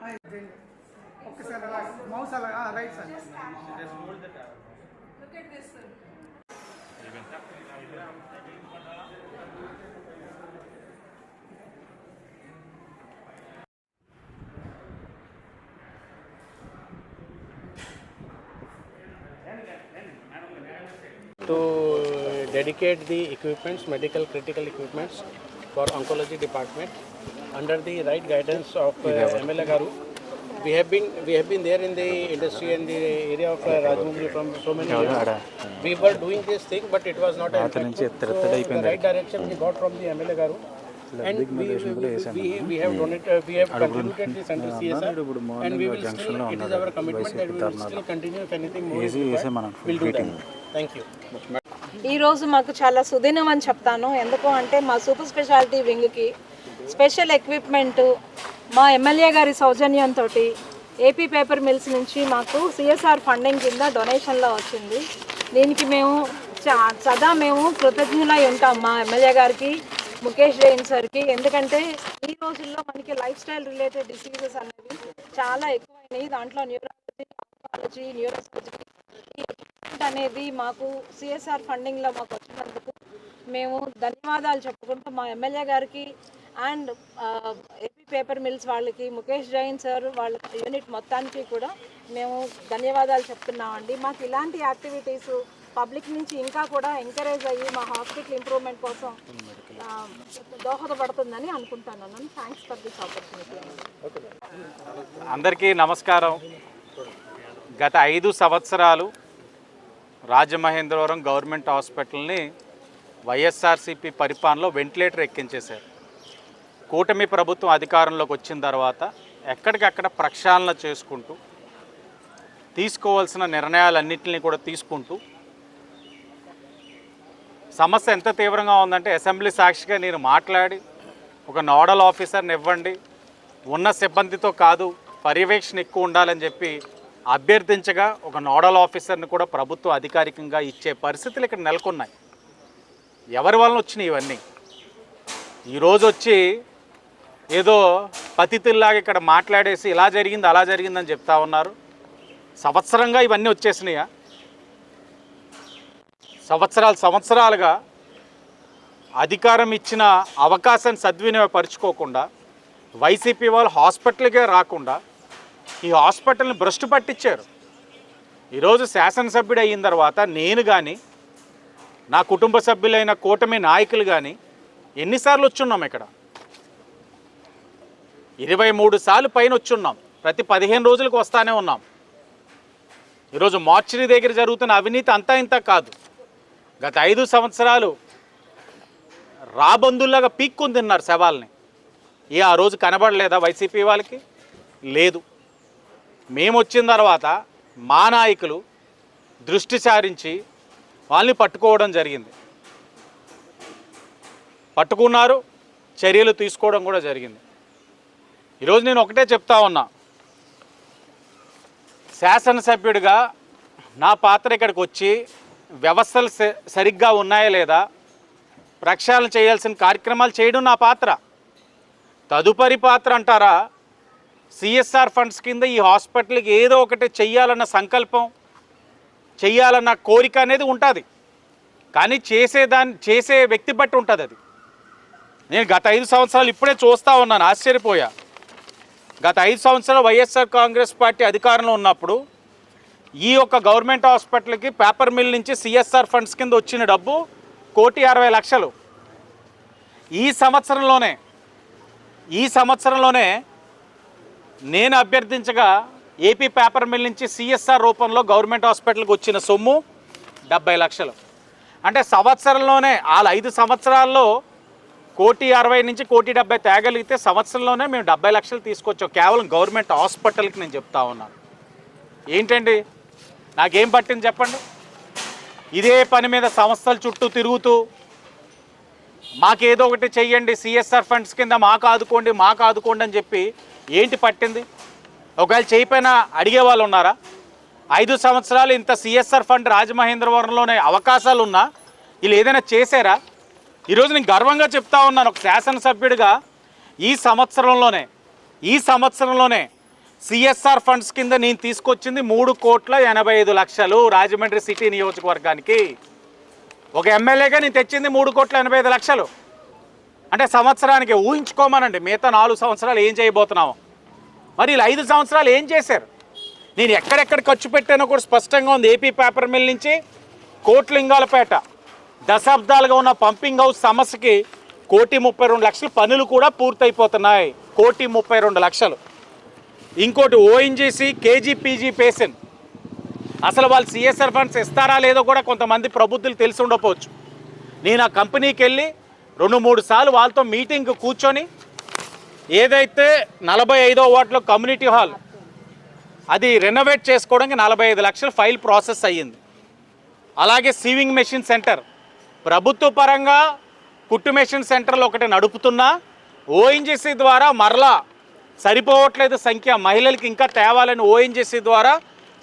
Okay, sir. Relax. Mouse, ah, right, sir. Just stand. Just to dedicate the equipments medical critical equipments for oncology department under the right guidance of uh, MLA Garu. We have been we have been there in the industry and the area of uh, Rajmundry from so many years. We were doing this thing, but it was not impactful. So the right direction we got from the MLA Garu. And we, we, we, we have donated, we have contributed this under CSR and we will still, it is our commitment that we will still continue if anything more is required, we'll do that. Thank you. ఈ రోజు మాకు చాలా సుదినం అని చెప్తాను ఎందుకు అంటే మా super speciality వింగ్కి స్పెషల్ ఎక్విప్మెంట్ మా ఎమ్మెల్యే గారి సౌజన్యంతో ఏపీ పేపర్ మిల్స్ నుంచి మాకు సిఎస్ఆర్ ఫండింగ్ కింద డొనేషన్లో వచ్చింది. దీనికి మేము చా- సదా మేము కృతజ్ఞులై ఉంటాం మా ఎమ్మెల్యే గారికి ముఖేష్ జైన్ సార్కి. ఎందుకంటే ఈ రోజుల్లో మనకి లైఫ్ స్టైల్ రిలేటెడ్ డిసీజెస్ అనేవి చాలా ఎక్కువైనాయి. దాంట్లో న్యూరాలజీ ఆంకాలజీ న్యూరోసర్జరీ అనేది మాకు సిఎస్ఆర్ ఫండింగ్లో మాకు వచ్చినందుకు మేము ధన్యవాదాలు చెప్పుకుంటూ మా ఎమ్మెల్యే గారికి అండ్ ఏపీ పేపర్ మిల్స్ వాళ్ళకి ముఖేష్ జైన్ సార్ వాళ్ళ యూనిట్ మొత్తానికి కూడా మేము ధన్యవాదాలు చెప్తున్నామండి మాకు ఇలాంటి యాక్టివిటీస్ పబ్లిక్ నుంచి ఇంకా కూడా ఎంకరేజ్ అయ్యి మా హాస్పిటల్ ఇంప్రూవ్మెంట్ కోసం దోహదపడుతుందని అనుకుంటున్నాను థ్యాంక్స్ ఫర్ దిస్ ఆపర్చునిటీ అందరికీ నమస్కారం. గత ఐదు సంవత్సరాలు రాజమహేంద్రవరం గవర్నమెంట్ హాస్పిటల్ని వైఎస్ఆర్సీపీ పరిపాలనలో వెంటిలేటర్ ఎక్కించేశారు. కూటమి ప్రభుత్వం అధికారంలోకి వచ్చిన తర్వాత ఎక్కడికక్కడ ప్రక్షాళన చేసుకుంటూ తీసుకోవాల్సిన నిర్ణయాలన్నింటినీ కూడా తీసుకుంటూ సమస్య ఎంత తీవ్రంగా ఉందంటే అసెంబ్లీ సాక్షిగా నేను మాట్లాడి ఒక నోడల్ ఆఫీసర్ని ఇవ్వండి ఉన్న సిబ్బందితో కాదు పర్యవేక్షణ ఎక్కువ ఉండాలని చెప్పి అభ్యర్థించగా ఒక నోడల్ ఆఫీసర్ని కూడా ప్రభుత్వం అధికారికంగా ఇచ్చే పరిస్థితులు ఇక్కడ నెలకొన్నాయి. ఎవరి వలన వచ్చినాయి ఇవన్నీ? ఈరోజు వచ్చి ఏదో పతితుల్లాగా ఇక్కడ మాట్లాడేసి ఇలా జరిగింది అలా జరిగిందని చెప్తా ఉన్నారు. సంవత్సరంగా ఇవన్నీ వచ్చేసినాయా? సంవత్సరాలు సంవత్సరాలుగా అధికారం ఇచ్చిన అవకాశాన్ని సద్వినియోగపరుచుకోకుండా వైసీపీ వాళ్ళు హాస్పిటల్కే రాకుండా ఈ హాస్పిటల్ని భ్రష్టు పట్టించారు. ఈరోజు శాసనసభ్యుడు అయిన తర్వాత నేను కానీ నా కుటుంబ సభ్యులైన కూటమి నాయకులు కానీ ఎన్నిసార్లు వచ్చున్నాం ఇక్కడ? ఇరవై మూడు సార్లు పైన వచ్చున్నాం. ప్రతి పదిహేను రోజులకు వస్తానే ఉన్నాం. ఈరోజు మార్చిరి దగ్గర జరుగుతున్న అవినీతి అంతా ఇంత కాదు. గత ఐదు సంవత్సరాలు రాబందుల్లాగా పీక్కుని తిన్నారు శవాల్ని. ఏ ఆ రోజు కనబడలేదా వైసీపీ వాళ్ళకి? లేదు. మేము వచ్చిన తర్వాత మా నాయకులు దృష్టి సారించి వాళ్ళని పట్టుకోవడం జరిగింది. పట్టుకున్నారు చర్యలు తీసుకోవడం కూడా జరిగింది. ఈరోజు నేను ఒకటే చెప్తా ఉన్నా. శాసనసభ్యుడిగా నా పాత్ర ఇక్కడికి వచ్చి వ్యవస్థలు స- సరిగ్గా ఉన్నాయా లేదా? ప్రక్షాళన చేయాల్సిన కార్యక్రమాలు చేయడం నా పాత్ర. తదుపరి పాత్ర అంటారా? సిఎస్ఆర్ ఫండ్స్ కింద ఈ హాస్పిటల్కి ఏదో ఒకటి చెయ్యాలన్న సంకల్పం చెయ్యాలన్న కోరిక అనేది ఉంటుంది. కానీ చేసేదాన్ని చేసే వ్యక్తి బట్టి ఉంటుంది అది. నేను గత ఐదు సంవత్సరాలు ఇప్పుడే చూస్తూ ఉన్నాను ఆశ్చర్యపోయా. గత ఐదు సంవత్సరాలు వైఎస్ఆర్ కాంగ్రెస్ పార్టీ అధికారంలో ఉన్నప్పుడు ఈ యొక్క గవర్నమెంట్ హాస్పిటల్కి పేపర్ మిల్ నుంచి సిఎస్ఆర్ ఫండ్స్ కింద వచ్చిన డబ్బు కోటి అరవై లక్షలు. ఈ సంవత్సరంలోనే ఈ సంవత్సరంలోనే నేను అభ్యర్థించగా ఏపీ పేపర్ మిల్ నుంచి సిఎస్ఆర్ రూపంలో గవర్నమెంట్ హాస్పిటల్కి వచ్చిన సొమ్ము డెబ్బై లక్షలు. అంటే సంవత్సరంలోనే వాళ్ళ ఐదు సంవత్సరాల్లో కోటి అరవై నుంచి కోటి డెబ్బై తేగలిగితే సంవత్సరంలోనే మేము డెబ్బై లక్షలు తీసుకొచ్చాం. కేవలం గవర్నమెంట్ హాస్పిటల్కి నేను చెప్తా ఉన్నాను. ఏంటండి? నాకేం పట్టింది చెప్పండి? ఇదే పని మీద సంస్థల చుట్టూ తిరుగుతూ మాకేదో ఒకటి చెయ్యండి సిఎస్ఆర్ ఫండ్స్ కింద మాకు ఆదుకోండి మాకు ఆదుకోండి అని చెప్పి ఏంటి పట్టింది? ఒకవేళ చేయిపోయినా అడిగే వాళ్ళు ఉన్నారా? ఐదు సంవత్సరాలు ఇంత సిఎస్ఆర్ ఫండ్ రాజమహేంద్రవరంలోనే అవకాశాలు ఉన్నా వీళ్ళు ఏదైనా చేశారా? ఈరోజు నేను గర్వంగా చెప్తా ఉన్నాను ఒక శాసనసభ్యుడిగా. ఈ సంవత్సరంలోనే ఈ సంవత్సరంలోనే సిఎస్ఆర్ ఫండ్స్ కింద నేను తీసుకొచ్చింది మూడు కోట్ల ఎనభై ఐదు లక్షలు రాజమండ్రి సిటీ నియోజకవర్గానికి. ఒక ఎమ్మెల్యేగా నేను తెచ్చింది మూడు కోట్ల ఎనభై ఐదు లక్షలు. అంటే సంవత్సరానికి ఊహించుకోమనండి మిగతా నాలుగు సంవత్సరాలు ఏం చేయబోతున్నాము. మరి ఇలా ఐదు సంవత్సరాలు ఏం చేశారు? నేను ఎక్కడెక్కడ ఖర్చు పెట్టానో కూడా స్పష్టంగా ఉంది. ఏపీ పేపర్ మిల్ నుంచి కోట్లింగాలపేట దశాబ్దాలుగా ఉన్న పంపింగ్ హౌస్ సమస్యకి కోటి ముప్పై రెండు లక్షల పనులు కూడా పూర్తయిపోతున్నాయి. కోటి ముప్పై రెండు లక్షలు. ఇంకోటి ఓఎన్జీసీ కేజీపీజీ పేసిన్ అసలు వాళ్ళు సిఎస్ఆర్ ఫండ్స్ ఇస్తారా లేదో కూడా కొంతమంది ప్రబుద్ధులు తెలిసి ఉండకపోవచ్చు. నేను ఆ కంపెనీకి వెళ్ళి రెండు మూడు సార్లు వాళ్ళతో మీటింగ్ కూర్చొని ఏదైతే నలభై ఐదో వార్డులో కమ్యూనిటీ హాల్ అది రెనోవేట్ చేసుకోవడానికి నలభై ఐదు లక్షలు ఫైల్ ప్రాసెస్ అయ్యింది. అలాగే సీవింగ్ మెషిన్ సెంటర్. ప్రభుత్వ పరంగా కుట్టు మెషిన్ సెంటర్లు ఒకటి నడుపుతున్నా ఓఎన్జీసీ ద్వారా మరలా సరిపోవట్లేదు సంఖ్య మహిళలకి ఇంకా తేవాలని ఓఎన్జీసీ ద్వారా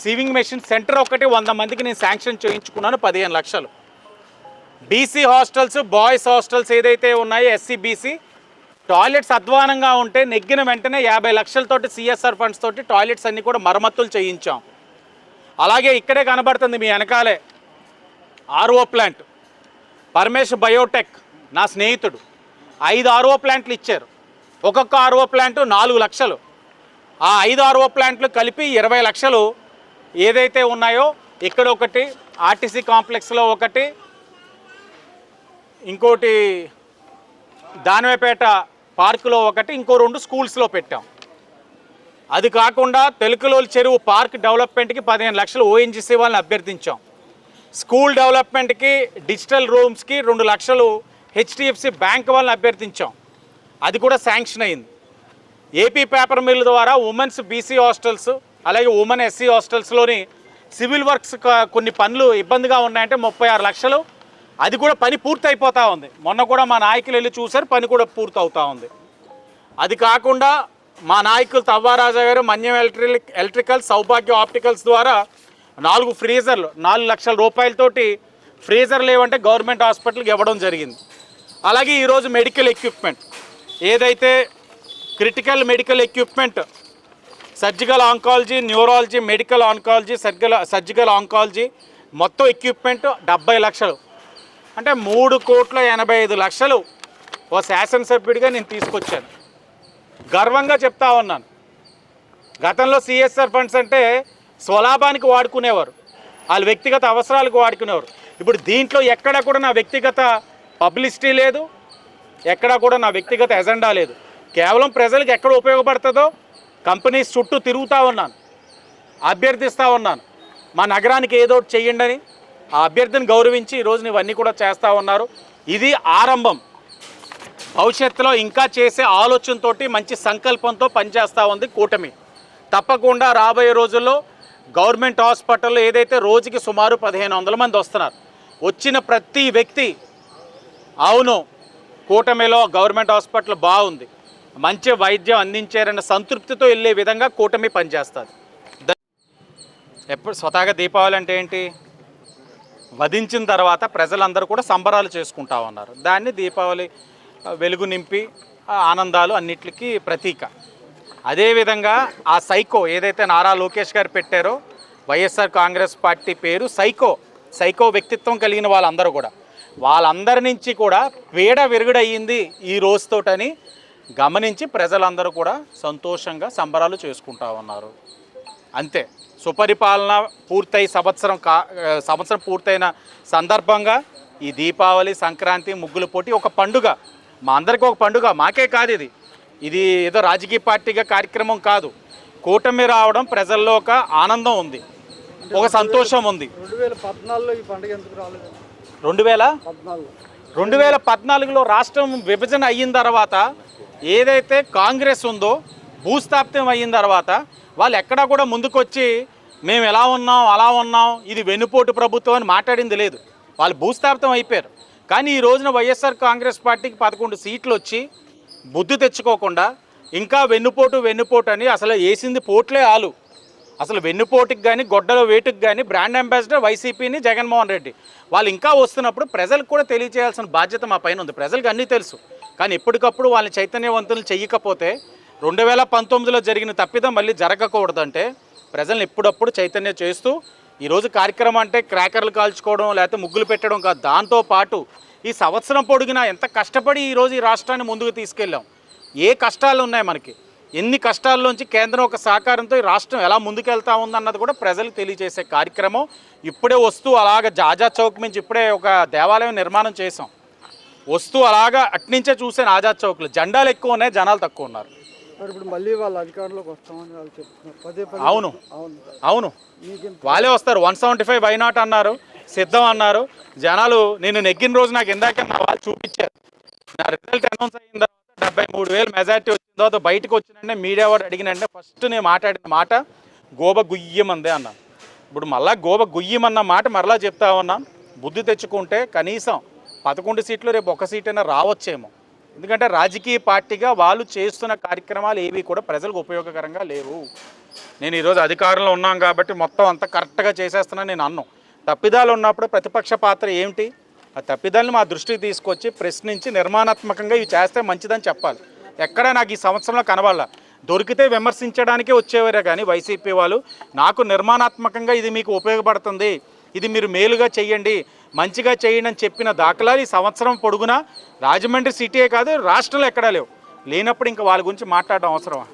సీవింగ్ మెషిన్ సెంటర్ ఒకటి వంద మందికి నేను శాంక్షన్ చేయించుకున్నాను పదిహేను లక్షలు. బీసీ హాస్టల్స్ బాయ్స్ హాస్టల్స్ ఏదైతే ఉన్నాయో ఎస్సీ బీసీ టాయిలెట్స్ అధ్వానంగా ఉంటే నెగ్గిన వెంటనే యాభై లక్షలతోటి సిఎస్ఆర్ ఫండ్స్ తోటి టాయిలెట్స్ అన్నీ కూడా మరమ్మతులు చేయించాం. అలాగే ఇక్కడే కనబడుతుంది మీ వెనకాలే ఆర్ఓ ప్లాంట్. పరమేశ్ బయోటెక్ నా స్నేహితుడు. ఐదు ఆర్ఓ ప్లాంట్లు ఇచ్చారు. ఒక్కొక్క ఆర్ఓ ప్లాంట్ నాలుగు లక్షలు. ఆ ఐదు ఆర్ఓ ప్లాంట్లు కలిపి ఇరవై లక్షలు ఏదైతే ఉన్నాయో ఇక్కడ ఒకటి ఆర్టీసీ కాంప్లెక్స్లో ఒకటి ఇంకోటి దానివేపేట పార్కులో ఒకటి ఇంకో రెండు స్కూల్స్లో పెట్టాం. అది కాకుండా తెలుగులోని చెరువు పార్క్ డెవలప్మెంట్కి పదిహేను లక్షలు ఓఎన్జీసీ వాళ్ళని అభ్యర్థించాం. స్కూల్ డెవలప్మెంట్కి డిజిటల్ రూమ్స్కి రెండు లక్షలు హెచ్డిఎఫ్సి బ్యాంక్ వాళ్ళని అభ్యర్థించాం. అది కూడా శాంక్షన్ అయింది. ఏపీ పేపర్ మిల్ ద్వారా ఉమెన్స్ బీసీ హాస్టల్స్ అలాగే ఉమెన్ ఎస్సీ హాస్టల్స్లోని సివిల్ వర్క్స్ కొన్ని పనులు ఇబ్బందిగా ఉన్నాయంటే ముప్పై ఆరు లక్షలు. అది కూడా పని పూర్తి అయిపోతూ ఉంది. మొన్న కూడా మా నాయకులు వెళ్ళి చూశారు పని కూడా పూర్తి అవుతూ ఉంది. అది కాకుండా మా నాయకులు తవ్వారాజా గారు Manyam electric electrical Saubhagya opticals ద్వారా నాలుగు ఫ్రీజర్లు నాలుగు లక్షల రూపాయలతోటి ఫ్రీజర్లు లేవంటే గవర్నమెంట్ హాస్పిటల్కి ఇవ్వడం జరిగింది. అలాగే ఈరోజు మెడికల్ ఎక్విప్మెంట్. ఏదైతే critical medical equipment surgical oncology neurology medical oncology surgical surgical oncology మొత్తం ఎక్విప్మెంట్ డెబ్బై లక్షలు. అంటే మూడు కోట్ల ఎనభై ఐదు లక్షలు ఓ శాసనసభ్యుడిగా నేను తీసుకొచ్చాను. గర్వంగా చెప్తా ఉన్నాను. గతంలో సిఎస్ఆర్ ఫండ్స్ అంటే స్వలాభానికి వాడుకునేవారు. వాళ్ళ వ్యక్తిగత అవసరాలకు వాడుకునేవారు. ఇప్పుడు దీంట్లో ఎక్కడ కూడా నా వ్యక్తిగత పబ్లిసిటీ లేదు. ఎక్కడా కూడా నా వ్యక్తిగత ఎజెండా లేదు. కేవలం ప్రజలకు ఎక్కడ ఉపయోగపడుతుందో కంపెనీస్ చుట్టూ తిరుగుతూ ఉన్నాను. అభ్యర్థిస్తూ ఉన్నాను. మా నగరానికి ఏదో ఒకటి చెయ్యండి అని ఆ అభ్యర్థిని గౌరవించి ఈరోజు ఇవన్నీ కూడా చేస్తూ ఉన్నారు. ఇది ఆరంభం. భవిష్యత్తులో ఇంకా చేసే ఆలోచనతోటి మంచి సంకల్పంతో పనిచేస్తూ ఉంది కూటమి. తప్పకుండా రాబోయే రోజుల్లో గవర్నమెంట్ హాస్పిటల్లో ఏదైతే రోజుకి సుమారు పదిహేను వందల మంది వస్తున్నారు వచ్చిన ప్రతి వ్యక్తి అవును కూటమిలో గవర్నమెంట్ హాస్పిటల్ బాగుంది మంచి వైద్యం అందించారన్న సంతృప్తితో వెళ్ళే విధంగా కూటమి పనిచేస్తుంది. ఎప్పుడు స్వతహాగా దీపావళి అంటే ఏంటి? వధించిన తర్వాత ప్రజలందరూ కూడా సంబరాలు చేసుకుంటా ఉన్నారు. దాన్ని దీపావళి వెలుగు నింపి ఆనందాలు అన్నిటికీ ప్రతీక. అదేవిధంగా ఆ సైకో ఏదైతే నారా లోకేష్ గారు పెట్టారో వైఎస్ఆర్ కాంగ్రెస్ పార్టీ పేరు సైకో సైకో వ్యక్తిత్వం కలిగిన వాళ్ళందరూ కూడా. వాళ్ళందరి నుంచి కూడా పీడ విరుగుడయ్యింది ఈ రోజుతోటని గమనించి ప్రజలందరూ కూడా సంతోషంగా సంబరాలు చేసుకుంటా ఉన్నారు. అంతే. సుపరిపాలన పూర్తయి సంవత్సరం కా సంవత్సరం పూర్తయిన సందర్భంగా ఈ దీపావళి సంక్రాంతి ముగ్గుల పోటీ ఒక పండుగ. మా అందరికీ ఒక పండుగ. మాకే కాదు ఇది. ఇది ఏదో రాజకీయ పార్టీగా కార్యక్రమం కాదు. కూటమి రావడం ప్రజల్లో ఒక ఆనందం ఉంది. ఒక సంతోషం ఉంది. రెండు వేల రెండు వేల పద్నాలుగులో రాష్ట్రం విభజన అయిన తర్వాత ఏదైతే కాంగ్రెస్ ఉందో భూస్థాపితం అయిన తర్వాత వాళ్ళు ఎక్కడా కూడా ముందుకొచ్చి మేము ఎలా ఉన్నాం అలా ఉన్నాం ఇది వెన్నుపోటు ప్రభుత్వం అని మాట్లాడింది లేదు. వాళ్ళు భూస్థాపితం అయిపోయారు. కానీ ఈ రోజున వైఎస్ఆర్ కాంగ్రెస్ పార్టీకి పదకొండు సీట్లు వచ్చి బుద్ధి తెచ్చుకోకుండా ఇంకా వెన్నుపోటు వెన్నుపోటు అని అసలు వేసింది పోట్లే ఆలు. అసలు వెన్నుపోటుకి కానీ గొడ్డల వేటుకి కానీ బ్రాండ్ అంబాసిడర్ వైసీపీని జగన్మోహన్ రెడ్డి. వాళ్ళు ఇంకా వస్తున్నప్పుడు ప్రజలకు కూడా తెలియజేయాల్సిన బాధ్యత మా పైన ఉంది. ప్రజలకు అన్నీ తెలుసు. కానీ ఎప్పటికప్పుడు వాళ్ళని చైతన్యవంతులు చెయ్యకపోతే రెండు వేల పంతొమ్మిదిలో జరిగిన తప్పిదం మళ్ళీ జరగకూడదంటే ప్రజల్ని ఎప్పుడప్పుడు చైతన్యం చేస్తూ ఈరోజు కార్యక్రమం అంటే క్రాకర్లు కాల్చుకోవడం లేకపోతే ముగ్గులు పెట్టడం కాదు. దాంతో పాటు ఈ సంవత్సరం పొడిగినా ఎంత కష్టపడి ఈరోజు ఈ రాష్ట్రాన్ని ముందుకు తీసుకెళ్ళాం? ఏ కష్టాలు ఉన్నాయి మనకి? ఎన్ని కష్టాల్లోంచి కేంద్రం ఒక సహకారంతో ఈ రాష్ట్రం ఎలా ముందుకెళ్తా ఉందన్నది కూడా ప్రజలు తెలియజేసే కార్యక్రమం. ఇప్పుడే వస్తూ అలాగ జాజా చౌక్ నుంచి ఇప్పుడే ఒక దేవాలయం నిర్మాణం చేసాం వస్తూ అలాగా అట్నుంచే చూసాను ఆజాద్ చౌక్లో. జెండాలు ఎక్కువ ఉన్నాయి జనాలు తక్కువ ఉన్నారు. మరి ఇప్పుడు మళ్ళీ వాళ్ళ అధికారంలోకి వస్తామని వాళ్ళు చెప్తున్నారు. పదే పదే అవును. అవును. అవును. మీకేం వాళ్ళే వస్తారు. One seventy five why not అన్నారు. సిద్ధం అన్నారు. జనాలు నేను నెగ్గిన రోజు నాకు ఇందాక నా వాళ్ళు చూపించారు. నా రిజల్ట్ అనౌన్స్ అయిన తర్వాత డెబ్బై మూడు వేలు మెజార్టీ వచ్చిన తర్వాత బయటకు వచ్చినంటే మీడియా వాడు అడిగినంటే ఫస్ట్ నేను మాట్లాడిన మాట గోబ గుయ్యమందే అన్నాను ఇప్పుడు మళ్ళా గోబ గుయ్యమన్న మాట మరలా చెప్తా ఉన్నాం. బుద్ధి తెచ్చుకుంటే కనీసం పదకొండు సీట్లు రేపు ఒక సీట్ అయినా రావచ్చేమో. ఎందుకంటే రాజకీయ పార్టీగా వాళ్ళు చేస్తున్న కార్యక్రమాలు ఏవి కూడా ప్రజలకు ఉపయోగకరంగా లేవు. నేను ఈరోజు అధికారంలో ఉన్నాం కాబట్టి మొత్తం అంతా కరెక్ట్గా చేసేస్తున్నాను నేను అన్నం. తప్పిదాలు ఉన్నప్పుడు ప్రతిపక్ష పాత్ర ఏమిటి? ఆ తప్పిదాలను మా దృష్టికి తీసుకొచ్చి ప్రశ్నించి నిర్మాణాత్మకంగా ఇవి చేస్తే మంచిదని చెప్పాలి. ఎక్కడ నాకు ఈ సంవత్సరంలో కనబడాల. దొరికితే విమర్శించడానికే వచ్చేవారే కానీ వైసీపీ వాళ్ళు. నాకు నిర్మాణాత్మకంగా ఇది మీకు ఉపయోగపడుతుంది. ఇది మీరు మేలుగా చేయండి మంచిగా చేయండి అని చెప్పిన దాఖలాలు ఈ సంవత్సరం పొడుగునా? రాజమండ్రి సిటీయే కాదు రాష్ట్రంలో ఎక్కడా లేవు. లేనప్పుడు ఇంకా వాళ్ళ గురించి మాట్లాడడం అవసరమా?